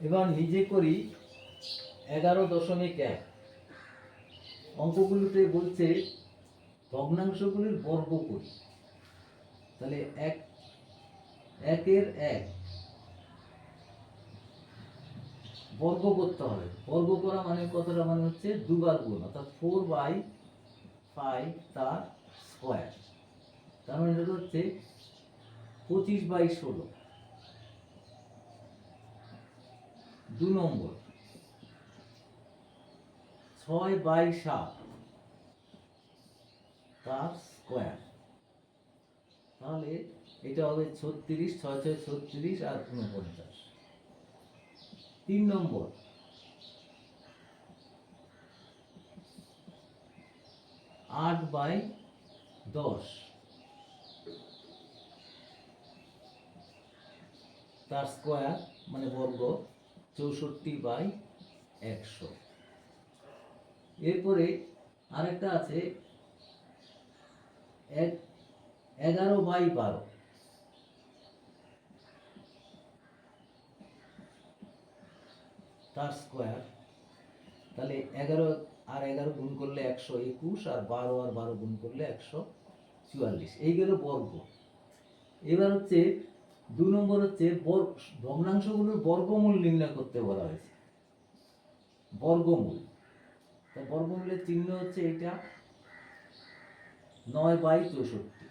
এবার নিজে করি এগারো দশমিক এক। অঙ্কগুলোতে বলছে ভগ্নাংশগুলির বর্গ করি তাহলে এক, একের এক। বর্গ করতে হবে। বর্গ করা মানে কতটা? মানে হচ্ছে দুবার গুণ, অর্থাৎ ফোর বাই ফাইভ তার স্কোয়ার তার মানে এটা হচ্ছে পঁচিশ বাই ষোলো। দু নম্বর। ছয় বাই সাত, তার স্কোয়ার তাহলে এটা হবে ছত্রিশ, ছয় ছয় ছত্রিশ আর উনপঞ্চাশ তিন নম্বর। আট বাই দশ, তার স্কোয়ার মানে বর্গ। চৌষট্টি বাই একশো। এরপরে আরেকটা আছে, এক, এগারো বাই বারো। তার স্কোয়ার, তাহলে এগারো আর এগারো গুণ করলে একশো একুশ, আর বারো আর বারো গুণ করলে একশো চুয়াল্লিশ। এই গেল বর্গ। এবার হচ্ছে দু নম্বর হচ্ছে ভগ্নাংশগুলোর বর্গমূল নির্ণয় করতে বলা হয়েছে। বর্গমূল। তা বর্গমূলের চিহ্ন হচ্ছে এটা নয় বাই চৌষট্টি।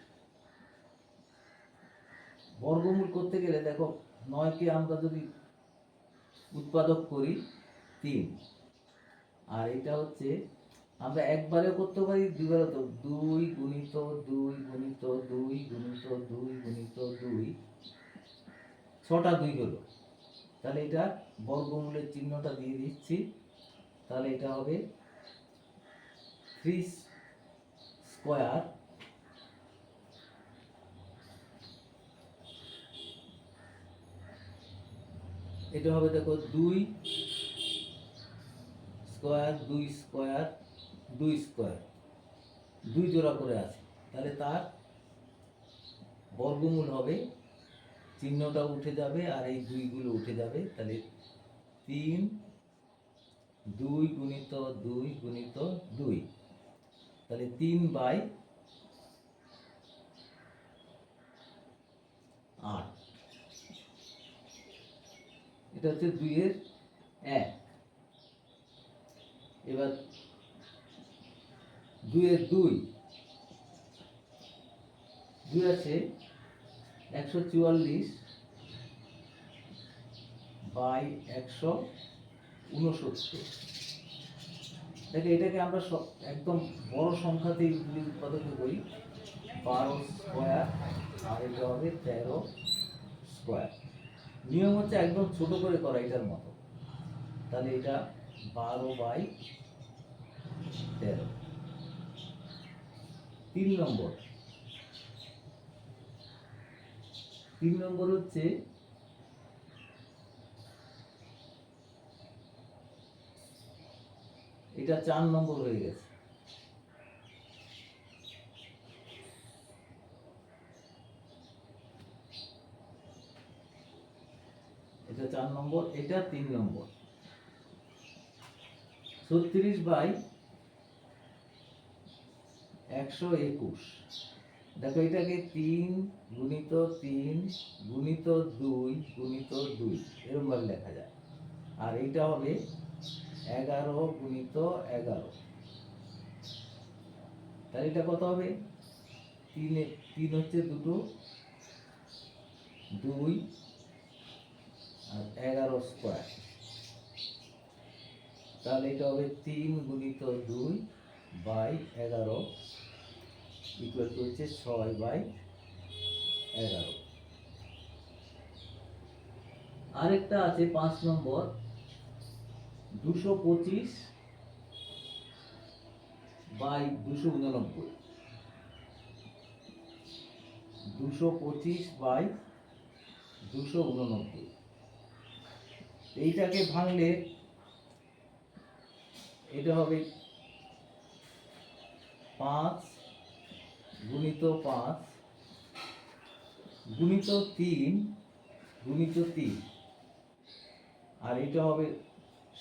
বর্গমূল করতে গেলে দেখো নয়কে আমরা যদি উৎপাদক করি তিন। আর এটা হচ্ছে আমরা একবারেও করতে পারি দুইবারও তো দুই গুণিত দুই গুণিত দুই গুণিত দুই গুণিত দুই। ছটা দুই হলো। তাহলে এটা বর্গমূলের চিহ্নটা দিয়ে দিচ্ছি। তাহলে এটা হবে থ্রি স্কোয়ার এটা হবে দেখো দুই স্কোয়ার দুই স্কোয়ার দুই স্কোয়ার। দুই জোড়া করে আছে। তাহলে তার বর্গমূল হবে চিহ্নটা উঠে যাবে আর এই দুইগুলো উঠে যাবে। তাহলে তিন দুই গুণিত দুই গুণিত দুই। তাহলে তিন বাই আট। এটা হচ্ছে দুইয়ের এক। এবার দুইয়ের দুই। দুই আছে একশো চুয়াল্লিশ বাই একশো উনসত্তর। দেখে, এটাকে আমরা একদম বড় সংখ্যাতেই যদি উৎপাদন করি, বারো স্কোয়ার, আর এটা হবে তেরো স্কোয়ার। নিয়ম হচ্ছে একদম ছোট করে করা এটার মতো। তাহলে এটা বারো বাই তেরো। তিন নম্বর। তিন নম্বর হচ্ছে এটা চার নম্বর হয়ে গেছে। এটা চার নম্বর, এটা তিন নম্বর। ছত্রিশ বাই একশো একুশ। দেখো, এটাকে তিন গুণিত তিন গুণিত দুই গুণিত দুই এরকম ভাবে লেখা যায়। আর এইটা হবে এগারো গুণিত এগারো। তাহলে এটা কত হবে? তিনে, তিন হচ্ছে দুটো, দুই, আর এগারো স্কোয়ার। তাহলে এটা হবে তিন গুণিত দুই বাই এগারো ইকুয়াল টু হচ্ছে ছয় বাই এগারো। আরেকটা আছে পাঁচ নম্বর, দুশো পঁচিশ বাই দুশো উননব্বই। দুশো পঁচিশ বাই দুশো উননব্বই। এইটাকে ভাঙলে এটা হবে পাঁচ গুণিত পাঁচ, গুণিত তিন গুণিত তিন। আর এটা হবে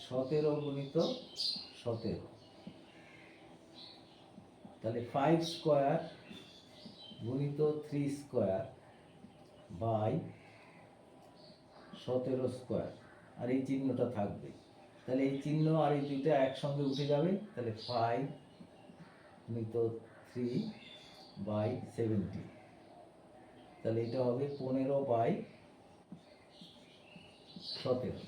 সতেরো গুণিত সতেরো। তাহলে ফাইভ স্কোয়ার গুণিত থ্রি স্কোয়ার বাই সতেরো স্কোয়ার আর এই চিহ্নটা থাকবে। তাহলে এই চিহ্ন আর এই দুইটা একসঙ্গে উঠে যাবে। তাহলে ফাইভ গুণিত থ্রি বাই সেভেন্টি তাহলে এটা হবে পনেরো বাই সতেরো।